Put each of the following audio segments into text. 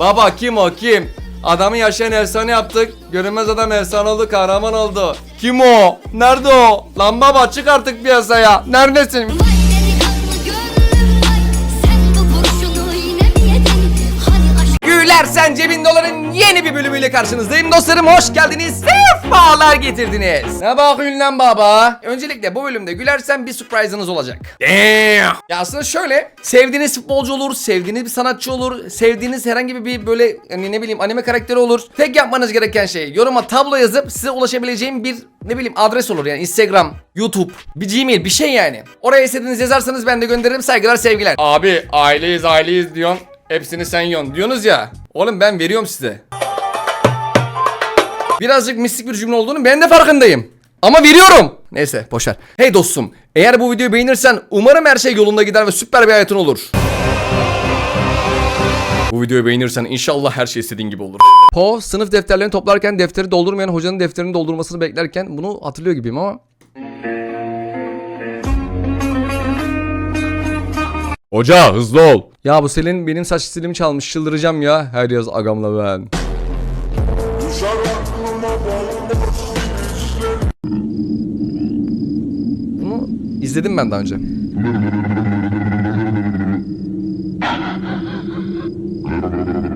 Baba kim o kim? Adamı yaşayan efsane yaptık. Görünmez adam efsane oldu kahraman oldu. Kim o? Nerede o? Lan baba çık artık piyasaya. Neredesin? Gülersen Cebin Dolar'ın yeni bir bölümüyle karşınızdayım. Dostlarım hoş geldiniz. Sefalar getirdiniz. Ne bakıyorsun lan baba? Öncelikle bu bölümde gülersen bir surprise'ınız olacak. Damn. Ya aslında şöyle sevdiğiniz futbolcu olur sevdiğiniz bir sanatçı olur sevdiğiniz herhangi bir böyle hani ne bileyim anime karakteri olur. Tek yapmanız gereken şey yoruma tablo yazıp size ulaşabileceğim bir ne bileyim adres olur. Yani Instagram, YouTube, bir Gmail bir şey yani. Oraya istediğiniz yazarsanız ben de gönderirim. Saygılar sevgiler. Abi aileyiz aileyiz diyorsun. Hepsini sen yiyorsun. Diyorsunuz ya. Oğlum ben veriyorum size. Birazcık mistik bir cümle olduğunu ben de farkındayım. Ama veriyorum. Neyse boşver. Hey dostum eğer bu videoyu beğenirsen umarım her şey yolunda gider ve süper bir hayatın olur. Bu videoyu beğenirsen inşallah her şey istediğin gibi olur. Po sınıf defterlerini toplarken defteri doldurmayan hocanın defterini doldurmasını beklerken bunu hatırlıyor gibiyim ama. Hoca hızlı ol. Ya bu Selin benim saç stilimi çalmış çıldıracağım ya. Her yaz agamla ben. Bunu izledim ben daha önce.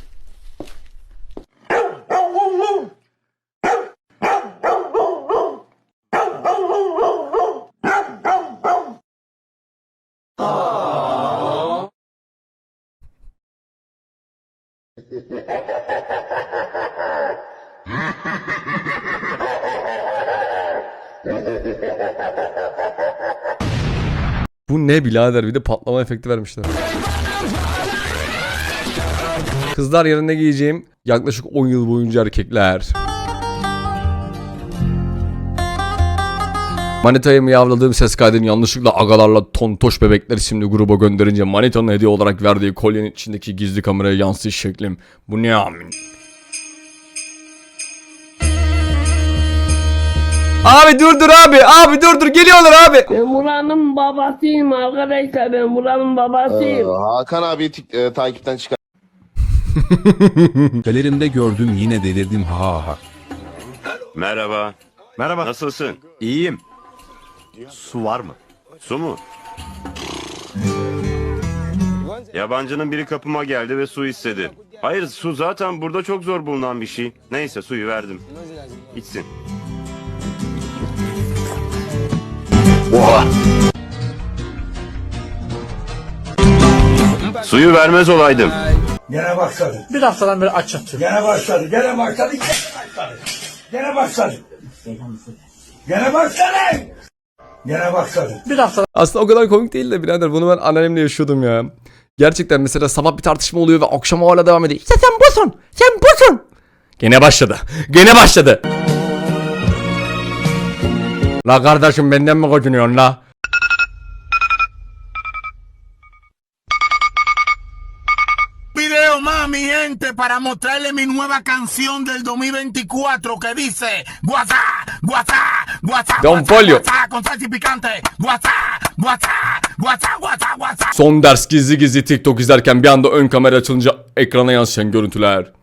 Bu ne birader bir de patlama efekti vermişler. Kızlar yerine giyeceğim yaklaşık 10 yıl boyunca erkekler. Manita'yı miyavladığım ses kaydını yanlışlıkla agalarla tontoş bebekler isimli gruba gönderince Manita'nın hediye olarak verdiği kolyenin içindeki gizli kameraya yansıyış şeklim. Bu ne amin? Abi dur dur abi abi dur dur geliyorlar abi. Ben buranın babasıyım arkadaşlar ben buranın babasıyım. Hakan abi tik- e, takipten çıkar. Galerimde gördüm yine delirdim ha ha ha. Merhaba. Merhaba. Nasılsın? İyiyim. Su var mı? Su mu? Yabancının biri kapıma geldi ve su istedi. Hayır su zaten burada çok zor bulunan bir şey. Neyse suyu verdim. İçsin. Suyu vermez olaydım. Gene başladı. Bir haftadan beri aç yatıyorum. Gene başladı. Gene başladı. Gene başladı. Gene başladı. Gene başladı. Gene başladı. Bir haftadan Aslında o kadar komik değil de birader bunu ben annemle yaşıyordum ya. Gerçekten mesela sabah bir tartışma oluyor ve akşam hala devam ediyor. İşte sen busun, sen busun. Gene başladı, gene başladı. La kardeşim benden mi kocunuyorsun la? video más, mi gente, para mostrarle mi nueva canción del 2024 que dice WhatsApp, WhatsApp, WhatsApp, Don Folio. WhatsApp, con salsa y picante, WhatsApp, WhatsApp, WhatsApp, WhatsApp, WhatsApp. Son ders gizli gizli TikTok izlerken bir anda ön kamera açılınca ekrana yansıyan görüntüler.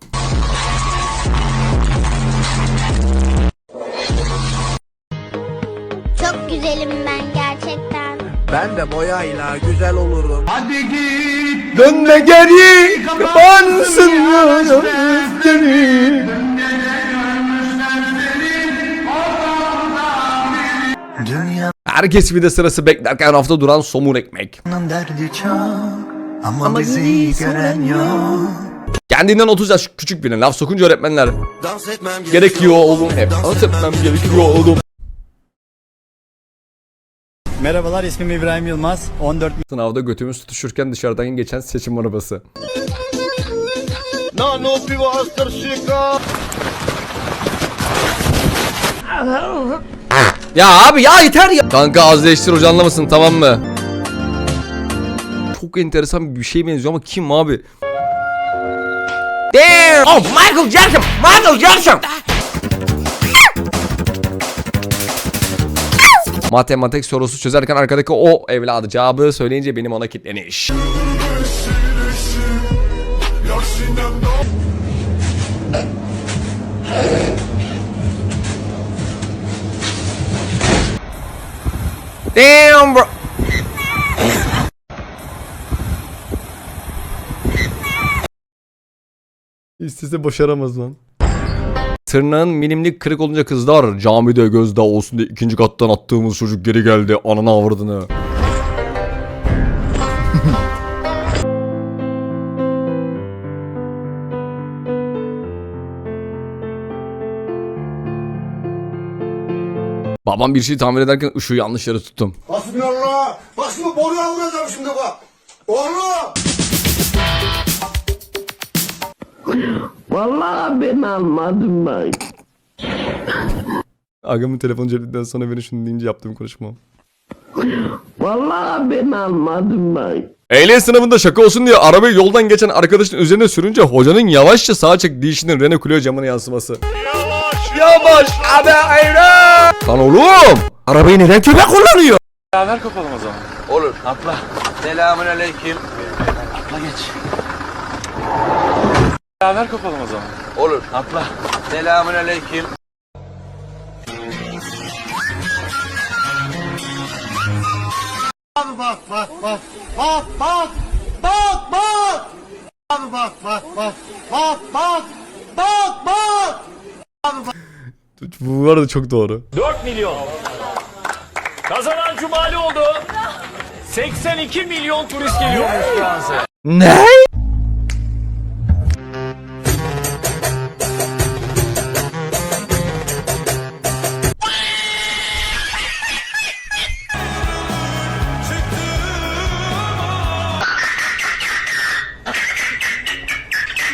Ben de boyayla güzel olurum. Dönme geri, kapansın geri. Herkes bir de sırası beklerken rafta duran somun ekmek. Ama bizi gören yok. Kendinden 30 yaş küçük birine laf sokunca öğretmenler gerekiyor oğlum hep dans etmem gerekiyor oğlum. Merhabalar ismim İbrahim Yılmaz. 14 Sınavda götümüz tutuşurken dışarıdan geçen seçim arabası. Na no pivo astarşika. Ya abi ya yeter ya. Kanka az değiştir hoca anlamasın tamam mı? çok enteresan bir şeye benziyor ama kim abi? Damn! Oh Michael Jackson! Michael Jackson! Matematik sorusu çözerken arkadaki o evladı cevabı söyleyince benim ona kitleniş. Damn bro. İstese başaramaz lan. Tırnağın milimlik kırık olunca kızlar camide gözde olsun diye ikinci kattan attığımız çocuk geri geldi anana avradını. Babam bir şey tamir ederken ışığı yanlış yere tuttum. Hasbinallah. Bak şimdi boruya vuracağım şimdi bak. Oğlum. Vallahi ben almadım ben. Agamın telefonu cebinden sonra beni şunu deyince yaptığım konuşma. Vallahi ben almadım ben. Ehliyet sınavında şaka olsun diye arabayı yoldan geçen arkadaşın üzerine sürünce hocanın yavaşça sağa çek deyişinin Renault Clio camına yansıması. Yavaş! Yavaş! Abi ayran! Lan oğlum! Arabayı neden köpek kullanıyor? Beraber kapalım o zaman. Olur. Atla. Selamun aleyküm. Atla geç. Beraber kapalım o zaman. Olur. Atla. Selamun aleyküm. Bak bak bak bak bak bak bak bak Abi bak bak bak bak bak bak bak Bu arada çok doğru. 4 milyon. Kazanan Cumali oldu. 82 milyon turist geliyormuş Fransa. Ne?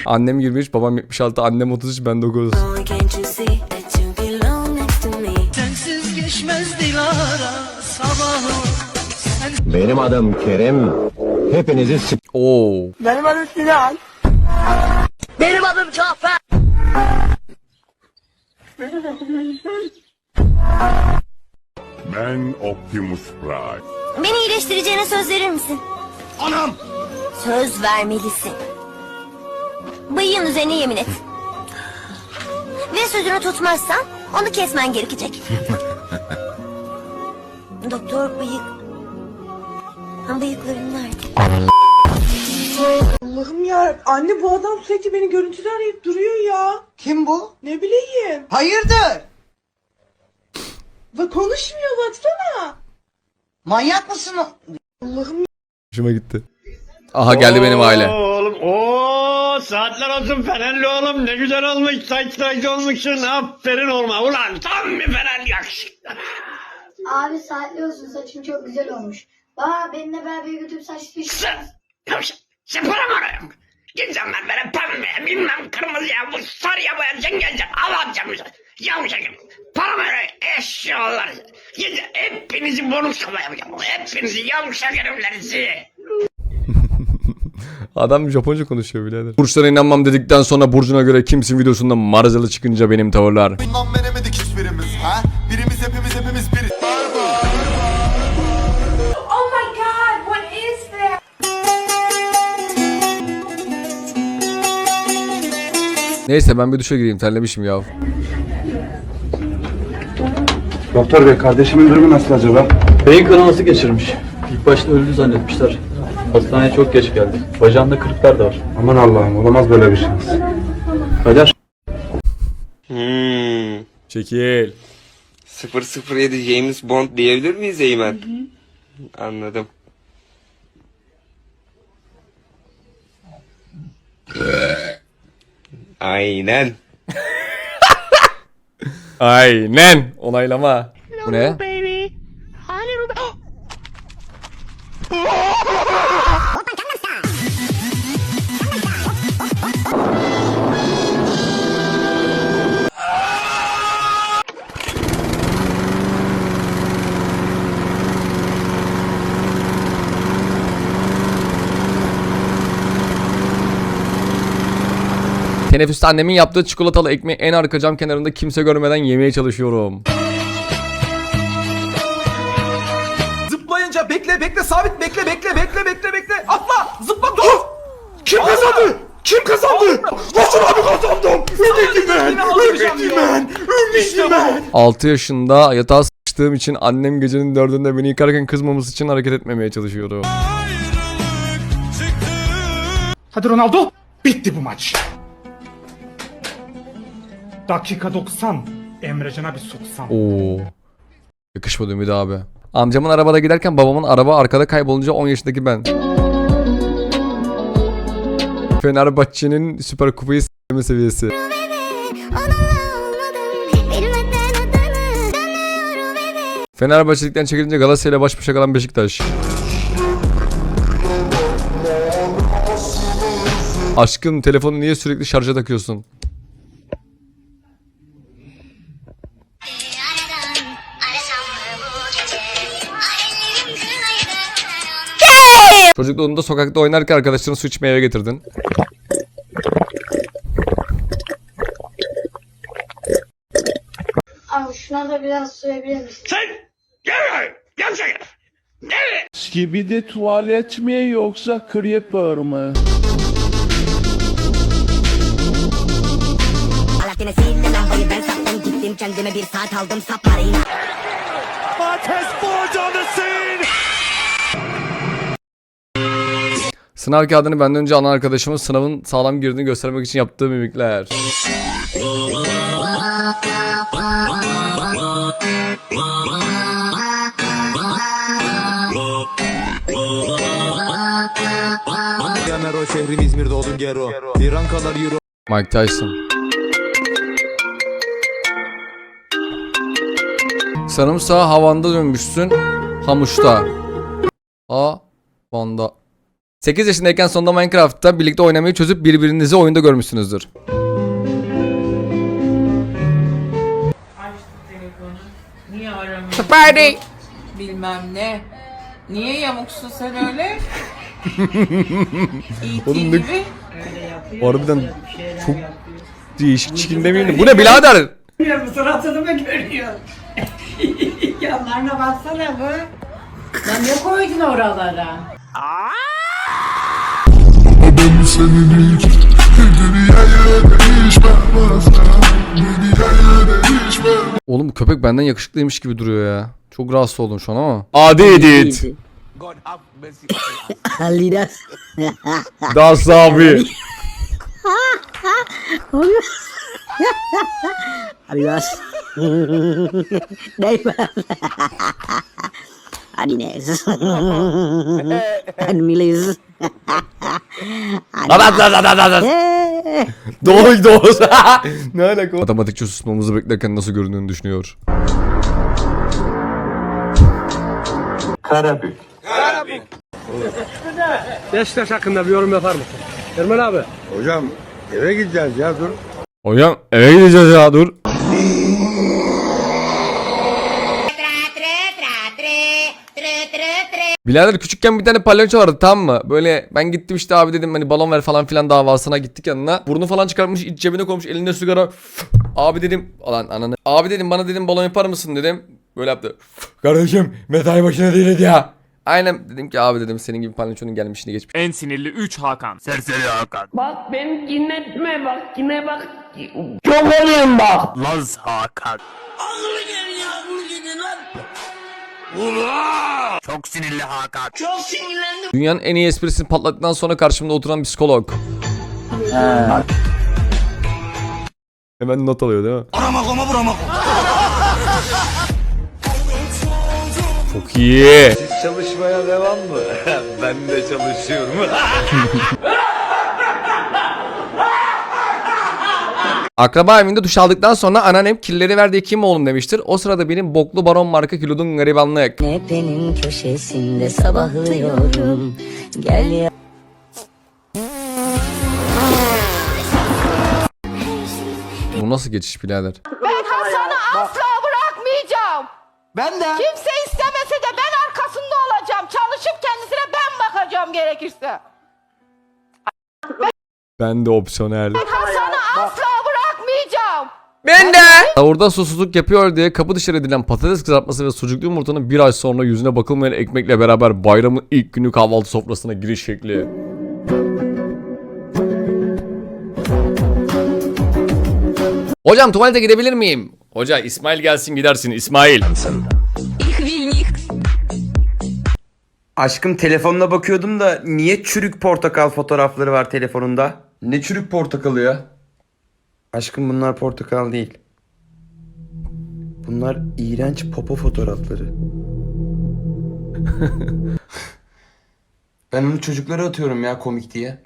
Annem 23, babam 76, annem 33, ben 9. Can't you see that you belong next to me? Benim adım Kerim. Hepinizi s- Oo. Ben Optimus Prime. Beni iyileştireceğine söz verir misin? Anam Söz vermelisin. Bıyığın üzerine yemin et. Ve sözünü tutmazsan onu kesmen gerekecek. Doktor bıyık... Ha, Bıyıkların nerede? Allah'ım ya anne bu adam sürekli beni görüntülü arayıp duruyor ya. Kim bu? Ne bileyim. Hayırdır? Ve konuşmuyor baksana. Manyak mısın? Allah'ım Hoşuma gitti. Aha geldi benim aile. Oğlum o saatler olsun Fenerli oğlum ne güzel olmuş saç tıraş olmuşsun aferin olma ulan tam bir Fener yakışıklı. Abi saatli olsun saçın çok güzel olmuş. Baba benimle beraber götürüp saç tavşan, sen para mı arıyorsun? İnsanlar böyle pembe, bilmem kırmızıya, bu sarıya boyayacaksın geleceksin. Al atacağım bize. Yavşakım. Para mı arıyorsun? Eşyalar. Gidin hepinizi bonus kafa yapacağım. Hepinizi yavşak heriflerinizi. Adam Japonca konuşuyor birader. Burçlara inanmam dedikten sonra Burcu'na göre kimsin videosunda marazeli çıkınca benim tavırlar. Bundan veremedik hiçbirimiz ha? Birimiz hepimiz hepimiz biriz. Oh my god what is that? Neyse ben bir duşa gireyim terlemişim ya. Doktor bey kardeşimin durumu nasıl acaba? Beyin kanaması geçirmiş. İlk başta öldü zannetmişler. Hastaneye çok geç geldi. Bacağında kırıklar da var. Aman Allah'ım olamaz böyle bir şey. Kader. Çekil. 007 James Bond diyebilir miyiz Eymen? Anladım. Aynen. Aynen. Onaylama. Bu ne? Teneffüste annemin yaptığı çikolatalı ekmeği en arka cam kenarında kimse görmeden yemeye çalışıyorum. Zıplayınca bekle bekle sabit bekle bekle bekle bekle bekle atla zıpla dur. Kim kazandı? Kim kazandı? Nasıl abi kazandım? Ümidi ben, ümidi ben, ümidi ben. 6 yaşında yatağa sıçtığım için annem gecenin dördünde beni yıkarken kızmaması için hareket etmemeye çalışıyorum. Hadi Ronaldo. Bitti bu maç. Dakika 90. Emrecan'a bir soksam. Oo. Yakışmadı Ümit abi. Amcamın arabada giderken babamın araba arkada kaybolunca 10 yaşındaki ben. Fenerbahçe'nin Süper Kupayı s**me seviyesi. Fenerbahçelikten çekilince Galatasaray'la baş başa kalan Beşiktaş. Aşkım telefonu niye sürekli şarja takıyorsun? Çocukluğunda sokakta oynarken arkadaşların su içmeye eve getirdin. Abi şuna da biraz sürebilir misin? Sen gel gel sen. Nereye? Skibidi tuvalet mi yoksa creeper mı? Alaaddin'e lambayı ben sattım gittim kendime bir saat aldım saplarıyla. Sınav kağıdını benden önce alan arkadaşımın sınavın sağlam girdiğini göstermek için yaptığı mimikler. Mero şehrim İzmir doğdum Gero. Lirankalar euro. Mike Tyson. Sarımsağı havanda dönmüşsün. Hamuşta. Ha Vanda. 8 yaşındayken sonunda Minecraft'ta birlikte oynamayı çözüp birbirinizi oyunda görmüşsünüzdür. Niye aramıyorsun? Spider. Bilmem ne. Niye yamuksun sen öyle? İti Oğlum ne- gibi. Harbiden çok değişik çikin demeyeyim de. Bu ne birader? Görüyor suratını mı görüyor? Yanlarına baksana bu. Lan ne koydun oralara? Oğlum bu köpek benden yakışıklıymış gibi duruyor ya. Çok rahatsız oldum şu an ama. Adi edit. Alidas. Das abi. Alidas. Dai Adines. Admilis. Doğru doğru. ne alaka? Matematikçi susmamızı beklerken nasıl göründüğünü düşünüyor. Karabük. Beşiktaş hakkında bir yorum yapar mısın? Ermen abi. Hocam eve gideceğiz ya dur. Hocam eve gideceğiz ya dur. Birader küçükken bir tane palyaço vardı tamam mı? Böyle ben gittim işte abi dedim hani balon ver falan filan davasına gittik yanına. Burnu falan çıkartmış iç cebine koymuş elinde sigara. abi dedim alan ananı. Abi dedim bana dedim balon yapar mısın dedim. Böyle yaptı. Kardeşim mesai başına değildi ya. Aynen dedim ki abi dedim senin gibi palyaçonun gelmişini geçmiş. En sinirli 3 Hakan. Serseri Hakan. Bak beni dinletme bak yine bak. Laz Hakan. Çok sinirli Hakan. Dünyanın en iyi esprisini patlattıktan sonra karşımda oturan psikolog. Hemen not alıyor değil mi? Çok iyi. Çalışmaya devam mı? ben de çalışıyorum. Akraba evinde duş aldıktan sonra anneannem kirleri ver diye kim oğlum demiştir. O sırada benim boklu baron marka kilodun garibanlık. Nepenin köşesinde sabahlıyorum. Gel ya. Bu nasıl geçiş birader? Ben Hasan'ı asla bırakmayacağım. Ben de. Kimse istemese de ben arkasında olacağım. Çalışıp kendisine ben bakacağım gerekirse. Ben de opsiyonel. Hasan'ı Asla. Ben de. Orada susuzluk yapıyor diye kapı dışarı edilen patates kızartması ve sucuklu yumurtanın bir ay sonra yüzüne bakılmayan ekmekle beraber bayramın ilk günü kahvaltı sofrasına giriş şekli. Hocam tuvalete gidebilir miyim? Hoca İsmail gelsin gidersin İsmail. Aşkım telefonuna bakıyordum da niye çürük portakal fotoğrafları var telefonunda? Ne çürük portakalı ya? Aşkım bunlar portakal değil. Bunlar iğrenç popo fotoğrafları. Ben onu çocuklara atıyorum ya komik diye.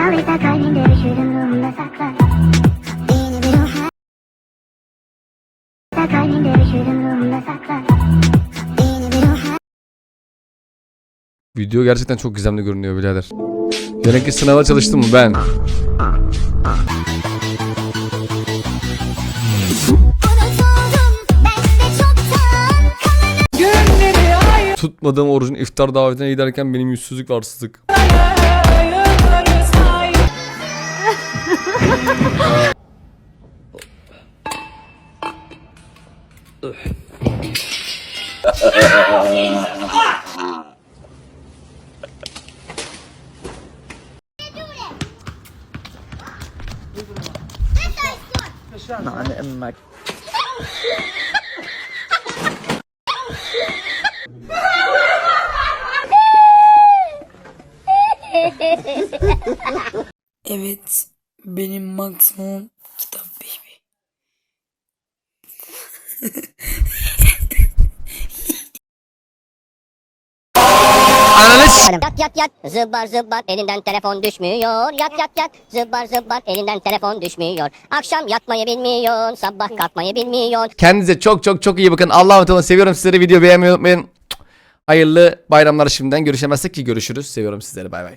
Video gerçekten çok gizemli görünüyor birader. Yarınki sınava çalıştım mı ben? Tutmadığım orucun iftar davetine giderken benim yüzsüzlük ve arsızlık. Evet. Benim maksimum kitap baby. Yat yat yat zıbar zıbar elinden telefon düşmüyor Yat yat yat zıbar zıbar elinden telefon düşmüyor Akşam yatmayı bilmiyor sabah kalkmayı bilmiyor Kendinize çok çok çok iyi bakın. Allah'a emanet olun. Seviyorum sizleri. Video beğenmeyi unutmayın. Hayırlı bayramlar şimdiden. Görüşemezsek ki görüşürüz. Seviyorum sizleri. Bay bay.